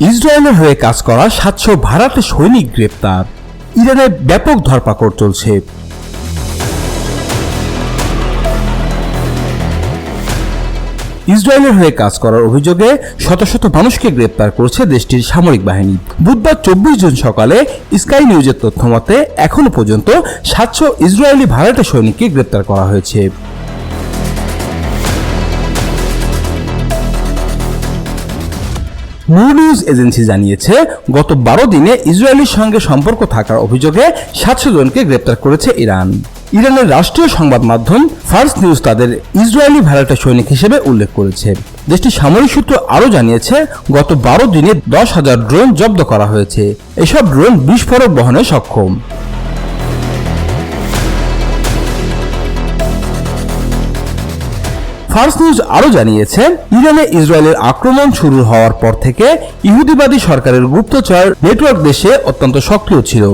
ইসরায়েলের হয়ে কাজ করা সাতশো ভাড়াটে সৈনিক গ্রেপ্তার। ইরানে ব্যাপক ধরপাকড় চলছে। ইসরায়েলের হয়ে কাজ করার অভিযোগে শত শত মানুষকে গ্রেপ্তার করছে দেশটির সামরিক বাহিনী। বুধবার চব্বিশ জুন সকালে স্কাই নিউজের তথ্য মতে এখনও পর্যন্ত সাতশো ইসরায়েলি ভাড়াটে সৈনিককে গ্রেপ্তার করা হয়েছে। নিউজ এজেন্সি জানিয়েছে, গত বারো দিনে ইসরায়েলের সঙ্গে সম্পর্ক থাকার অভিযোগে সাতশো জনকে গ্রেপ্তার করেছে ইরান। ইরানের রাষ্ট্রীয় সংবাদ মাধ্যম ফার্স নিউজ তাদের ইসরায়েলি ভাড়াটা সৈনিক হিসেবে উল্লেখ করেছে। দেশটির সামরিক সূত্র আরও জানিয়েছে, গত বারো দিনে দশ হাজার ড্রোন জব্দ করা হয়েছে। এসব ড্রোন বিস্ফোরক বহনে সক্ষম। ফার্স নিউজ আরও জানিয়েছে, ইরানে ইসরায়েলের আক্রমণ শুরু হওয়ার পর থেকে ইহুদিবাদী সরকারের গুপ্তচর নেটওয়ার্ক দেশে অত্যন্ত সক্রিয় ছিল।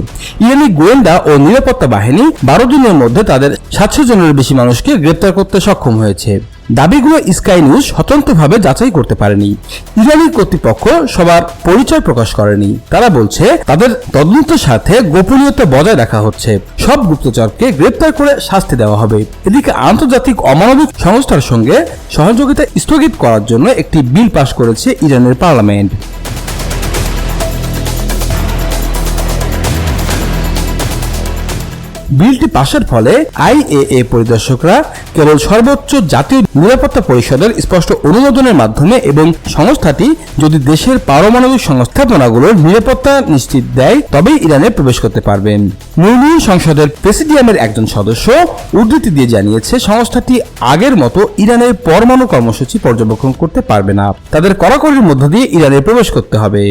ইরানি গোয়েন্দা ও নিরাপত্তা বাহিনী বারো দিনের মধ্যে তাদের সাতশো জনের বেশি মানুষকে গ্রেপ্তার করতে সক্ষম হয়েছে। দাবিগুলো স্কাই নিউজ স্বতন্ত্রভাবে যাচাই করতে পারেনি। ইরানি কর্তৃপক্ষ সবার পরিচয় প্রকাশ করেনি। তারা বলছে, তাদের তদন্তের সাথে গোপনীয়তা বজায় রাখা হচ্ছে। সব গুপ্তচরকে গ্রেপ্তার করে শাস্তি দেওয়া হবে। এদিকে আন্তর্জাতিক অমানবিক সংস্থার সঙ্গে সহযোগিতা স্থগিত করার জন্য একটি বিল পাশ করেছে ইরানের পার্লামেন্ট। বিলটি পাশের ফলে আইএএ পরিদর্শকরা কেবল সর্বোচ্চ জাতীয় নিরাপত্তা পরিষদের স্পষ্ট অনুমোদনের মাধ্যমে এবং সংস্থাটি যদি দেশের পারমাণবিক সংস্থাপনাগুলোর নিরাপত্তা নিশ্চিত দেয়, তবেই ইরানে প্রবেশ করতে পারবেন। মুরমুন সংসদের প্রেসিডিয়ামের একজন সদস্য উদ্ধৃতি দিয়ে জানিয়েছে, সংস্থাটি আগের মতো ইরানের পরমাণু কর্মসূচি পর্যবেক্ষণ করতে পারবে না। তাদের কড়াকড়ির মধ্য দিয়ে ইরানে প্রবেশ করতে হবে।